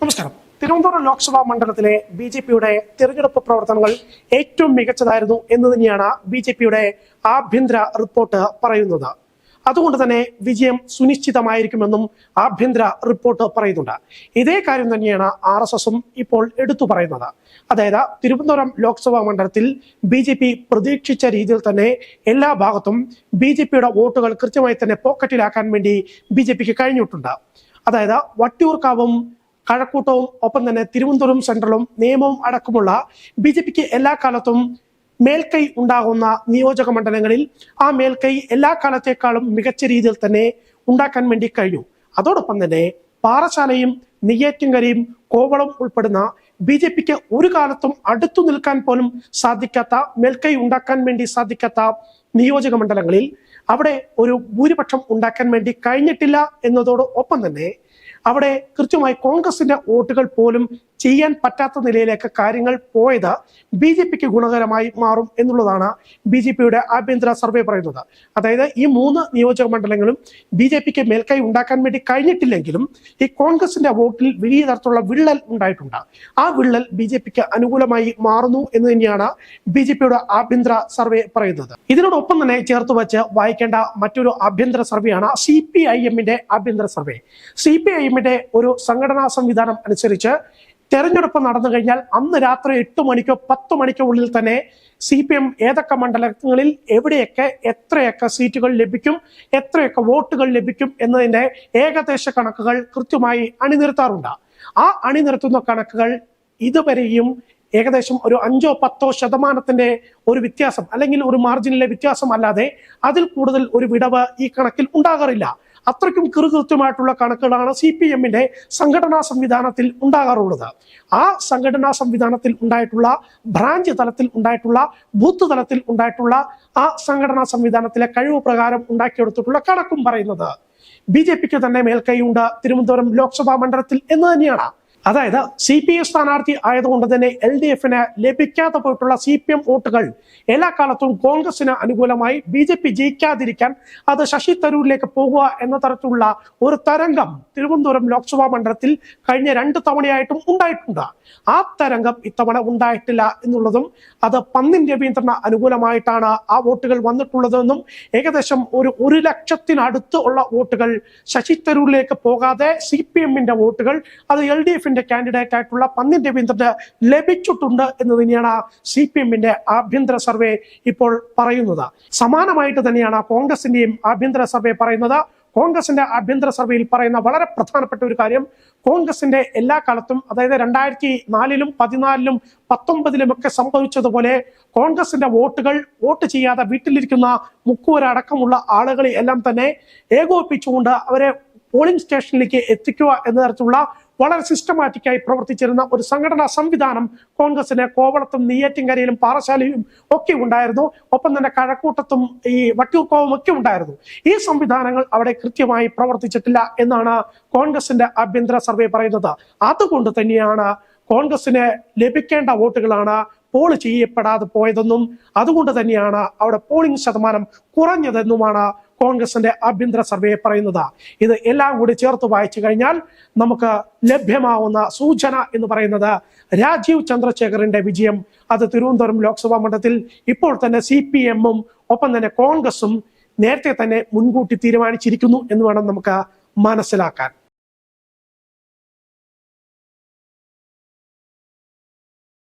നമസ്കാരം. തിരുവനന്തപുരം ലോക്സഭാ മണ്ഡലത്തിലെ B J പിയുടെ തിരഞ്ഞെടുപ്പ് പ്രവർത്തനങ്ങൾ ഏറ്റവും മികച്ചതായിരുന്നു എന്ന് തന്നെയാണ് ബി ജെ പിയുടെ ആഭ്യന്തര റിപ്പോർട്ട് പറയുന്നത്. അതുകൊണ്ട് തന്നെ വിജയം സുനിശ്ചിതമായിരിക്കുമെന്നും ആഭ്യന്തര റിപ്പോർട്ട് പറയുന്നുണ്ട്. ഇതേ കാര്യം തന്നെയാണ് ആർ എസ് എസും ഇപ്പോൾ എടുത്തു പറയുന്നത്. അതായത് തിരുവനന്തപുരം ലോക്സഭാ മണ്ഡലത്തിൽ ബി ജെ പി പ്രതീക്ഷിച്ച രീതിയിൽ തന്നെ എല്ലാ ഭാഗത്തും ബി ജെ പിയുടെ വോട്ടുകൾ കൃത്യമായി തന്നെ പോക്കറ്റിലാക്കാൻ വേണ്ടി ബി ജെ പിക്ക് കഴിഞ്ഞിട്ടുണ്ട്. അതായത് വട്ടിയൂർക്കാവും കഴക്കൂട്ടവും ഒപ്പം തന്നെ തിരുവനന്തപുരം സെൻട്രലും നിയമവും അടക്കമുള്ള ബി ജെ പിക്ക് എല്ലാ കാലത്തും മേൽക്കൈ ഉണ്ടാകുന്ന നിയോജക മണ്ഡലങ്ങളിൽ ആ മേൽക്കൈ എല്ലാ കാലത്തേക്കാളും മികച്ച രീതിയിൽ തന്നെ ഉണ്ടാക്കാൻ വേണ്ടി കഴിഞ്ഞു. അതോടൊപ്പം തന്നെ പാറശാലയും നെയ്യാറ്റിൻകരയും കോവളം ഉൾപ്പെടുന്ന ബി ജെ പിക്ക് ഒരു കാലത്തും അടുത്തു നിൽക്കാൻ പോലും സാധിക്കാത്ത മേൽക്കൈ ഉണ്ടാക്കാൻ വേണ്ടി സാധിക്കാത്ത നിയോജക മണ്ഡലങ്ങളിൽ അവിടെ ഒരു ഭൂരിപക്ഷം ഉണ്ടാക്കാൻ വേണ്ടി കഴിഞ്ഞിട്ടില്ല എന്നതോട് ഒപ്പം തന്നെ അവിടെ കൃത്യമായി കോൺഗ്രസിന്റെ വോട്ടുകൾ പോലും ചെയ്യാൻ പറ്റാത്ത നിലയിലേക്ക് കാര്യങ്ങൾ പോയത് ബി ജെ പിക്ക് ഗുണകരമായി മാറും എന്നുള്ളതാണ് ബി ജെ പിയുടെ ആഭ്യന്തര സർവേ പറയുന്നത്. അതായത് ഈ മൂന്ന് നിയോജക മണ്ഡലങ്ങളും ബി ജെ പിക്ക് മേൽക്കൈ ഉണ്ടാക്കാൻ വേണ്ടി കഴിഞ്ഞിട്ടില്ലെങ്കിലും ഈ കോൺഗ്രസിന്റെ വോട്ടിൽ വലിയ തരത്തിലുള്ള വിള്ളൽ ഉണ്ടായിട്ടുണ്ട്. ആ വിള്ളൽ ബി ജെ പിക്ക് അനുകൂലമായി മാറുന്നു എന്ന് തന്നെയാണ് ബി ജെ പിയുടെ ആഭ്യന്തര സർവേ പറയുന്നത്. ഇതിനോടൊപ്പം തന്നെ ചേർത്ത് വെച്ച് വായിക്കേണ്ട മറ്റൊരു ആഭ്യന്തര സർവേയാണ് സി പി ഐ എമ്മിന്റെ ആഭ്യന്തര സർവേ. സി പി ഐ എമ്മിന്റെ ഒരു സംഘടനാ സംവിധാനം അനുസരിച്ച് തെരഞ്ഞെടുപ്പ് നടന്നു കഴിഞ്ഞാൽ അന്ന് രാത്രി എട്ട് മണിക്കോ പത്ത് മണിക്കോ ഉള്ളിൽ തന്നെ സി പി എം ഏതൊക്കെ മണ്ഡലങ്ങളിൽ എവിടെയൊക്കെ എത്രയൊക്കെ സീറ്റുകൾ ലഭിക്കും എത്രയൊക്കെ വോട്ടുകൾ ലഭിക്കും എന്നതിന്റെ ഏകദേശ കണക്കുകൾ കൃത്യമായി അണിനിരത്താറുണ്ട്. ആ അണിനിരത്തുന്ന കണക്കുകൾ ഇതുവരെയും ഏകദേശം ഒരു അഞ്ചോ പത്തോ ശതമാനത്തിന്റെ ഒരു വ്യത്യാസം അല്ലെങ്കിൽ ഒരു മാർജിനിലെ വ്യത്യാസം അല്ലാതെ അതിൽ കൂടുതൽ ഒരു വിടവ് ഈ കണക്കിൽ ഉണ്ടാകാറില്ല. അത്രയ്ക്കും കൃത്യമായിട്ടുള്ള കണക്കുകളാണ് സി പി എമ്മിന്റെ സംഘടനാ സംവിധാനത്തിൽ ഉണ്ടാകാറുള്ളത്. ആ സംഘടനാ സംവിധാനത്തിൽ ഉണ്ടായിട്ടുള്ള ബ്രാഞ്ച് തലത്തിൽ ഉണ്ടായിട്ടുള്ള ബൂത്ത് തലത്തിൽ ഉണ്ടായിട്ടുള്ള ആ സംഘടനാ സംവിധാനത്തിലെ കഴിവ് പ്രകാരം ഉണ്ടാക്കിയെടുത്തിട്ടുള്ള കണക്കും പറയുന്നത്. ബി ജെ പിക്ക് തന്നെ മേൽക്കൈയുണ്ട്. തിരുവനന്തപുരം ലോക്സഭാ മണ്ഡലത്തിൽ എന്ന് തന്നെയാണ്. അതായത് സി പി എം സ്ഥാനാർത്ഥി ആയതുകൊണ്ട് തന്നെ എൽ ഡി എഫിന് ലഭിക്കാതെ പോയിട്ടുള്ള സി പി എം വോട്ടുകൾ എല്ലാ കാലത്തും കോൺഗ്രസിന് അനുകൂലമായി ബി ജെ പി ജയിക്കാതിരിക്കാൻ അത് ശശി തരൂരിലേക്ക് പോകുക എന്ന തരത്തിലുള്ള ഒരു തരംഗം തിരുവനന്തപുരം ലോക്സഭാ മണ്ഡലത്തിൽ കഴിഞ്ഞ രണ്ട് തവണയായിട്ടും ഉണ്ടായിട്ടുണ്ട്. ആ തരംഗം ഇത്തവണ ഉണ്ടായിട്ടില്ല എന്നുള്ളതും അത് പന്നിൻ രവീന്ദ്രന് അനുകൂലമായിട്ടാണ് ആ വോട്ടുകൾ വന്നിട്ടുള്ളതെന്നും ഏകദേശം ഒരു ഒരു ലക്ഷത്തിനടുത്ത് ഉള്ള വോട്ടുകൾ ശശി തരൂരിലേക്ക് പോകാതെ സി പി എമ്മിന്റെ വോട്ടുകൾ അത് എൽ ഡി എഫിന്റെ കാൻഡിഡേറ്റ് ആയിട്ടുള്ള പന്നിന്റെ രവീന്ദ്രന് ലഭിച്ചിട്ടുണ്ട് എന്ന് തന്നെയാണ് സി പി എമ്മിന്റെ ആഭ്യന്തര സർവേ ഇപ്പോൾ പറയുന്നത്. സമാനമായിട്ട് തന്നെയാണ് കോൺഗ്രസിന്റെയും ആഭ്യന്തര സർവേ പറയുന്നത്. കോൺഗ്രസിന്റെ ആഭ്യന്തര സർവേയിൽ പറയുന്ന വളരെ പ്രധാനപ്പെട്ട ഒരു കാര്യം കോൺഗ്രസിന്റെ എല്ലാ കാലത്തും അതായത് രണ്ടായിരത്തി നാലിലും പതിനാലിലും പത്തൊമ്പതിലും ഒക്കെ സംഭവിച്ചതുപോലെ കോൺഗ്രസിന്റെ വോട്ടുകൾ വോട്ട് ചെയ്യാതെ വീട്ടിലിരിക്കുന്ന മുക്കുവരടക്കമുള്ള ആളുകളെ എല്ലാം തന്നെ ഏകോപിപ്പിച്ചുകൊണ്ട് അവരെ പോളിംഗ് സ്റ്റേഷനിലേക്ക് എത്തിക്കുക എന്ന തരത്തിലുള്ള വളരെ സിസ്റ്റമാറ്റിക്കായി പ്രവർത്തിച്ചിരുന്ന ഒരു സംഘടനാ സംവിധാനം കോൺഗ്രസിന് കോവളത്തും നെയ്യാറ്റിൻകരയിലും പാറശാലയിലും ഒക്കെ ഉണ്ടായിരുന്നു. ഒപ്പം തന്നെ കഴക്കൂട്ടത്തും ഈ വട്ടിയൂർക്കോവും ഒക്കെ ഉണ്ടായിരുന്നു. ഈ സംവിധാനങ്ങൾ അവിടെ കൃത്യമായി പ്രവർത്തിച്ചിട്ടില്ല എന്നാണ് കോൺഗ്രസിന്റെ ആഭ്യന്തര സർവേ പറയുന്നത്. അതുകൊണ്ട് തന്നെയാണ് കോൺഗ്രസിന് ലഭിക്കേണ്ട വോട്ടുകളാണ് പോൾ ചെയ്യപ്പെടാതെ പോയതെന്നും അതുകൊണ്ട് തന്നെയാണ് അവിടെ പോളിംഗ് ശതമാനം കുറഞ്ഞതെന്നുമാണ് കോൺഗ്രസിന്റെ ആഭ്യന്തര സർവേ പറയുന്നത്. ഇത് എല്ലാം കൂടി ചേർത്ത് വായിച്ചു കഴിഞ്ഞാൽ നമുക്ക് ലഭ്യമാവുന്ന സൂചന എന്ന് പറയുന്നത് രാജീവ് ചന്ദ്രശേഖറിന്റെ വിജയം. അത് തിരുവനന്തപുരം ലോക്സഭാ മണ്ഡലത്തിൽ ഇപ്പോൾ തന്നെ സി പി എമ്മും ഒപ്പം തന്നെ കോൺഗ്രസും നേരത്തെ തന്നെ മുൻകൂട്ടി തീരുമാനിച്ചിരിക്കുന്നു എന്ന് വേണം നമുക്ക് മനസ്സിലാക്കാൻ.